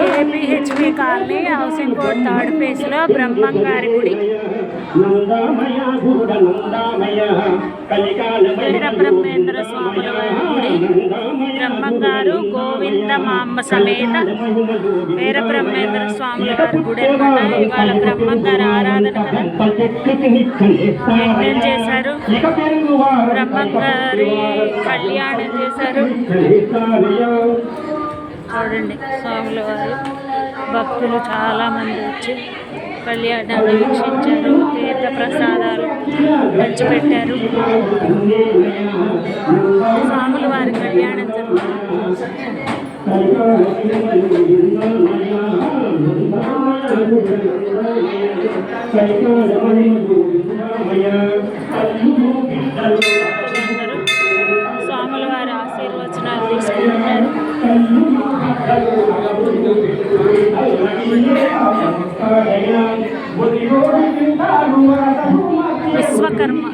KPHP colony housing board third ఫేజ్లో బ్రహ్మంగారి గుడి. నందామయ గురుడ నందామయ కలికాలమయ వీర బ్రహ్మేంద్ర స్వాముల వారి గుడి బ్రహ్మంగారు గోవింద మామ్మ సమేత వీర బ్రహ్మేంద్ర స్వాముల వారి గుడి అనమాట ఇవాళ బ్రహ్మంగారు ఆరాధన యజ్ఞం చేశారు? బ్రహ్మంగారి కళ్యాణం చేశారు. చూడండి. స్వాముల వారు భక్తులు చాలామంది వచ్చి కళ్యాణాన్ని వీక్షించారు తీర్థ ప్రసాదాలు పంచిపెట్టారు. స్వాముల వారి కళ్యాణం జరుగుతుంది. Amen. విశ్వకర్మ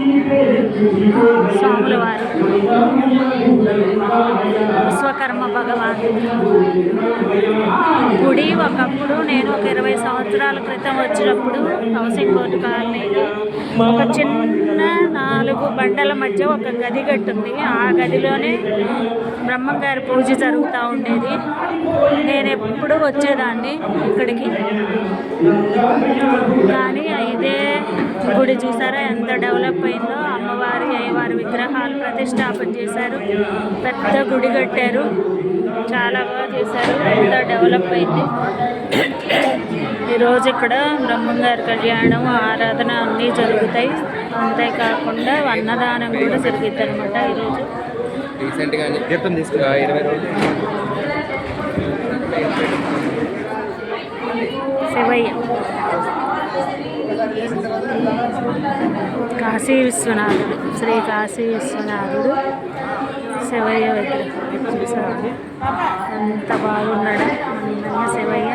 స్వాముల వారు విశ్వకర్మ భగవాన్. గుడి ఒకప్పుడు నేను ఒక ఇరవై సంవత్సరాల క్రితం వచ్చినప్పుడు హౌసింగ్ బోర్డు కాలనీకి ఒక చిన్న నాలుగు బండల మధ్య ఒక గది కట్టుంది. ఆ గదిలోనే బ్రహ్మంగారి పూజ జరుగుతూ ఉండేది. నేను ఎప్పుడు వచ్చేదాన్ని ఇక్కడికి. గుడి చూసారా? ఎంత డెవలప్ అయిందో. అమ్మవారి అయ్యవారి విగ్రహాలు ప్రతిష్టాపన చేశారు. పెద్ద గుడి కట్టారు. చాలా బాగా చేశారు. ఎంత డెవలప్ అయింది. ఈరోజు ఇక్కడ బ్రహ్మంగారి కళ్యాణం ఆరాధన అన్నీ జరుగుతాయి. అంతేకాకుండా అన్నదానం కూడా జరుగుతుంది అనమాట ఈరోజు రీసెంట్గా తీసుకురా ఇరవై రోజులు శివయ్య కాశీ విశ్వనాథుడు శ్రీ కాశీ విశ్వనాథుడు శివయ్య విగ్రహం చూసారు అంత బాగున్నాడు అందంగా శివయ్య.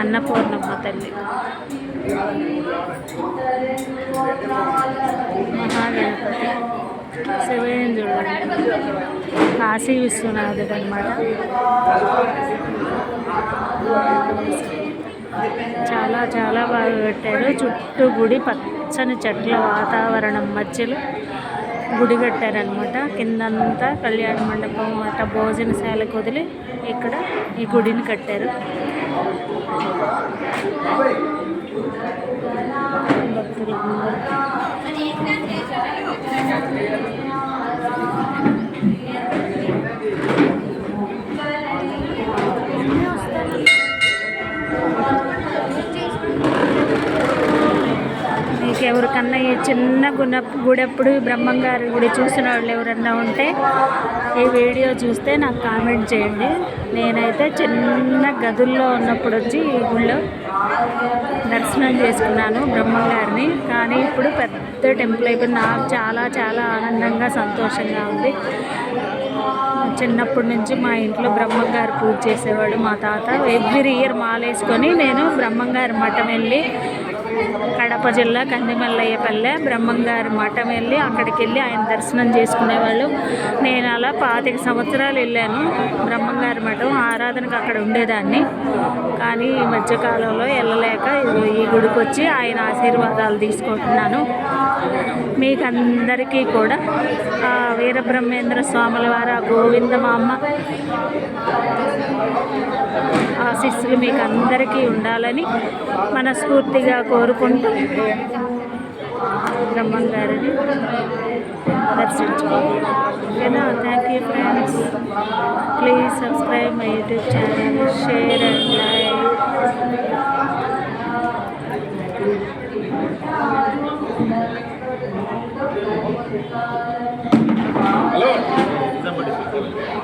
అన్నపూర్ణమ్మ తల్లి. మహాగణపతి శివయ్యని చూడండి. కాశీ విశ్వనాథుడు అనమాట చాలా చాలా బాగా కట్టారు. చుట్టూ గుడి పచ్చని చెట్ల వాతావరణం మధ్యలో గుడి కట్టారనమాట కిందంతా కళ్యాణ మండపం అట్ట భోజనశాలకు వదిలి ఇక్కడ ఈ గుడిని కట్టారు. భక్తులు ఎవరికన్నా ఈ చిన్న గుణ గుడెప్పుడు బ్రహ్మంగారి గుడి చూసిన వాళ్ళు ఎవరన్నా ఉంటే ఈ వీడియో చూస్తే నాకు కామెంట్ చేయండి. నేనైతే చిన్న గదుల్లో ఉన్నప్పుడు వచ్చి ఈ గుళ్ళో దర్శనం చేసుకున్నాను బ్రహ్మంగారిని. కానీ ఇప్పుడు పెద్ద టెంపుల్ అయిపోయింది. నాకు చాలా చాలా ఆనందంగా సంతోషంగా ఉంది. చిన్నప్పటి నుంచి మా ఇంట్లో బ్రహ్మంగారు పూజ చేసేవాడు మా తాత. ఎవ్రీ ఇయర్ మాలేసుకొని నేను బ్రహ్మంగారి మఠం వెళ్ళి కడప జిల్లా కందిమల్లయ్యపల్లె బ్రహ్మంగారి మఠం వెళ్ళి అక్కడికి వెళ్ళి ఆయన దర్శనం చేసుకునేవాళ్ళు. నేను అలా పాతిక సంవత్సరాలు వెళ్ళాను బ్రహ్మంగారి మఠం. ఆరాధనకు అక్కడ ఉండేదాన్ని. కానీ ఈ మధ్యకాలంలో వెళ్ళలేక ఈ గుడికి వచ్చి ఆయన ఆశీర్వాదాలు తీసుకుంటున్నాను. మీకు అందరికీ కూడా ఆ వీరబ్రహ్మేంద్ర స్వాముల వారు ఆ గోవింద మా అమ్మ ఆశీస్సులు మీకు అందరికీ ఉండాలని మనస్ఫూర్తిగా కోరుకుంటూ బ్రహ్మం గారిని దర్శించుకోవాలి ఓకేనా thank you friends please subscribe my YouTube channel share and like hello